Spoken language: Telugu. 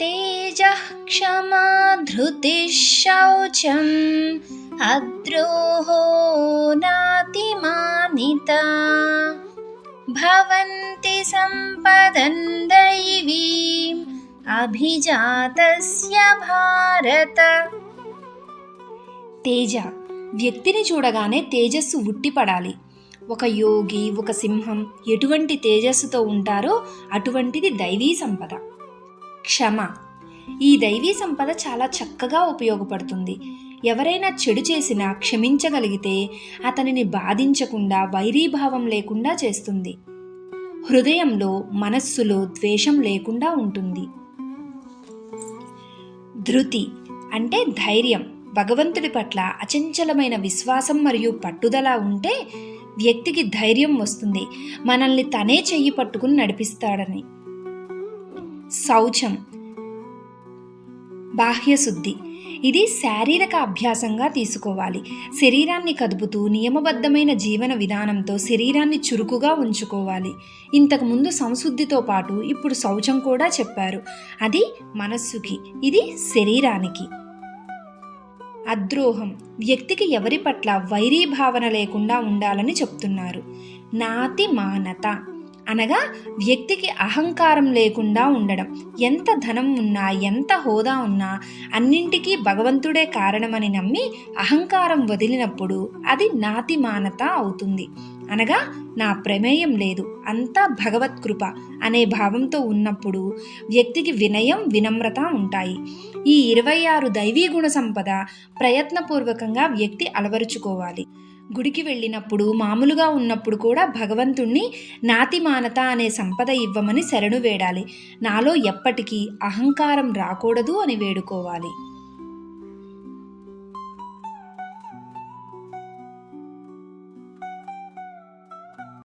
तेजः क्षमा धृतिः शौचम् अद्रोहो नातिमानिता भवन्ति सम्पदन् दैवीम् అభిజాతస్య భారత తేజ వ్యక్తిని చూడగానే తేజస్సు ఉట్టిపడాలి ఒక యోగి ఒక సింహం ఎటువంటి తేజస్సుతో ఉంటారో అటువంటిది దైవీ సంపద క్షమ. ఈ దైవీ సంపద చాలా చక్కగా ఉపయోగపడుతుంది. ఎవరైనా చెడు చేసినా క్షమించగలిగితే అతనిని బాధించకుండా వైరీభావం లేకుండా చేస్తుంది. హృదయంలో మనస్సులో ద్వేషం లేకుండా ఉంటుంది. ధృతి అంటే ధైర్యం. భగవంతుడి పట్ల అచంచలమైన విశ్వాసం మరియు పట్టుదల ఉంటే వ్యక్తికి ధైర్యం వస్తుంది. మనల్ని తనే చెయ్యి పట్టుకుని నడిపిస్తాడని. శౌచం. బాహ్యశుద్ధి. ఇది శారీరక అభ్యాసంగా తీసుకోవాలి. శరీరాన్ని కదుపుతూ నియమబద్ధమైన జీవన విధానంతో శరీరాన్ని చురుకుగా ఉంచుకోవాలి. ఇంతకుముందు సంశుద్ధితో పాటు ఇప్పుడు శౌచం కూడా చెప్పారు. అది మనస్సుకి ఇది శరీరానికి. అద్రోహం. వ్యక్తికి ఎవరి పట్ల వైరీ భావన లేకుండా ఉండాలని చెప్తున్నారు. నాతి మానత. అనగా వ్యక్తికి అహంకారం లేకుండా ఉండడం. ఎంత ధనం ఉన్నా ఎంత హోదా ఉన్నా అన్నింటికీ భగవంతుడే కారణమని నమ్మి అహంకారం వదిలినప్పుడు అది నాతిమానత అవుతుంది. అనగా నా ప్రమేయం లేదు అంతా భగవత్కృప అనే భావంతో ఉన్నప్పుడు వ్యక్తికి వినయం వినమ్రత ఉంటాయి. ఈ ఇరవై ఆరు దైవీ గుణ సంపద ప్రయత్నపూర్వకంగా వ్యక్తి అలవరుచుకోవాలి. గుడికి వెళ్ళినప్పుడు మామూలుగా ఉన్నప్పుడు కూడా భగవంతుణ్ణి నాతిమానత అనే సంపద ఇవ్వమని శరణు వేడాలి. నాలో ఎప్పటికీ అహంకారం రాకూడదు అని వేడుకోవాలి.